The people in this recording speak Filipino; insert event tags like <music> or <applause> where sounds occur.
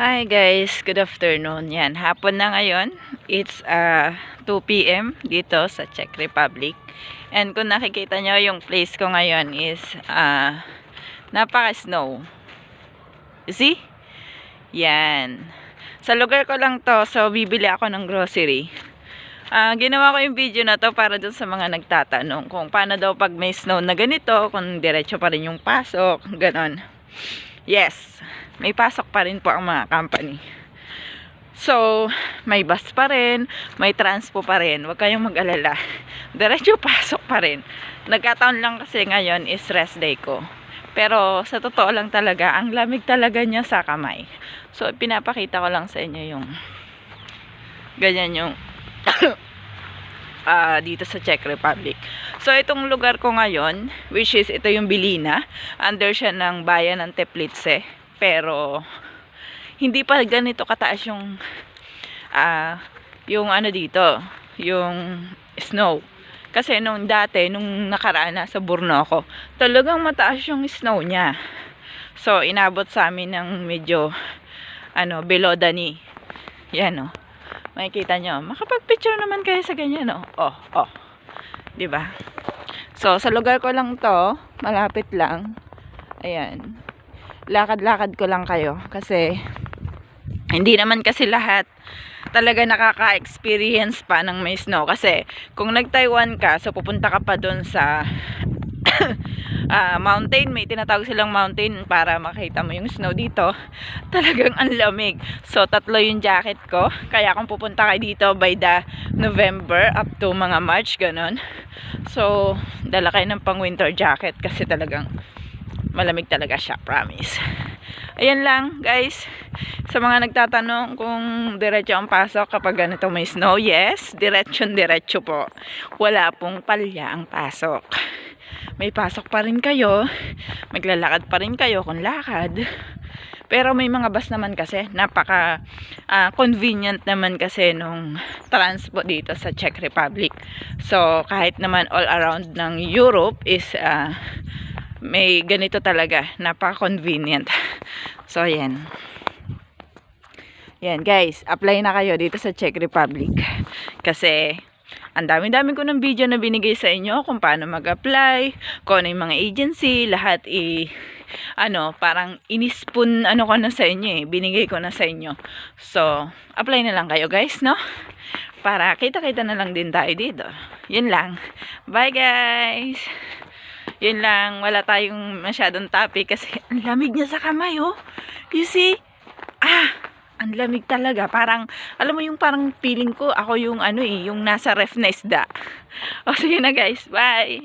Hi guys, good afternoon. Yan, hapon na ngayon. It's uh, 2 p.m. dito sa Czech Republic. And kung nakikita nyo, yung place ko ngayon is uh, napaka-snow. See? Yan. Sa lugar ko lang to, so bibili ako ng grocery. Ah, ginawa ko yung video na to para dun sa mga nagtatanong kung paano daw pag may snow na ganito, kung diretso pa rin yung pasok, ganon. Yes, may pasok pa rin po ang mga company. So, may bus pa rin, may transpo pa rin. Huwag kayong mag-alala. <laughs> Diretso pasok pa rin. Nagkataon lang kasi ngayon is rest day ko. Pero sa totoo lang talaga, ang lamig talaga niya sa kamay. So, pinapakita ko lang sa inyo yung ganyan yung <coughs> ah, dito sa Czech Republic. So, itong lugar ko ngayon, which is ito yung Bilina, under siya ng bayan ng Teplice. Pero, hindi pa ganito kataas yung, ah, yung ano dito, yung snow. Kasi nung dati, nung nakaraan na sa Burnoko, talagang mataas yung snow niya. So, inabot sa amin ng medyo, ano, below knee. Yan, oh. Makikita nyo. Makapag-picture naman kayo sa ganyan, oh. Oh, oh. ba? So, sa lugar ko lang to, malapit lang. Ayan. Lakad-lakad ko lang kayo. Kasi, hindi naman kasi lahat talaga nakaka-experience pa ng may snow. Kasi, kung nag-Taiwan ka, so pupunta ka pa doon sa <coughs> ah, mountain, may tinatawag silang mountain para makita mo yung snow dito. <laughs> Talagang ang lamig. So, tatlo yung jacket ko. Kaya kung pupunta kayo dito by the November up to mga March, ganun. So, dala kayo ng pang winter jacket kasi talagang malamig talaga siya, promise. Ayan lang, guys. Sa mga nagtatanong kung diretso ang pasok kapag ganito may snow, yes, diretsyon diretso po. Wala pong palya ang pasok may pasok pa rin kayo, maglalakad pa rin kayo kung lakad. Pero may mga bus naman kasi, napaka ah, convenient naman kasi nung transport dito sa Czech Republic. So, kahit naman all around ng Europe is ah, may ganito talaga, napaka-convenient. So, yan. Yan, guys, apply na kayo dito sa Czech Republic. Kasi, ang dami-dami ko ng video na binigay sa inyo kung paano mag-apply, kung ano mga agency, lahat i ano, parang inispun ano ko na sa inyo eh, binigay ko na sa inyo. So, apply na lang kayo guys, no? Para kita-kita na lang din tayo dito. Yun lang. Bye guys! Yun lang, wala tayong masyadong topic kasi <laughs> ang lamig niya sa kamay, oh. You see? Ah, ang lamig talaga. Parang, alam mo yung parang feeling ko, ako yung ano eh, yung nasa ref na isda. <laughs> O sige na guys, bye!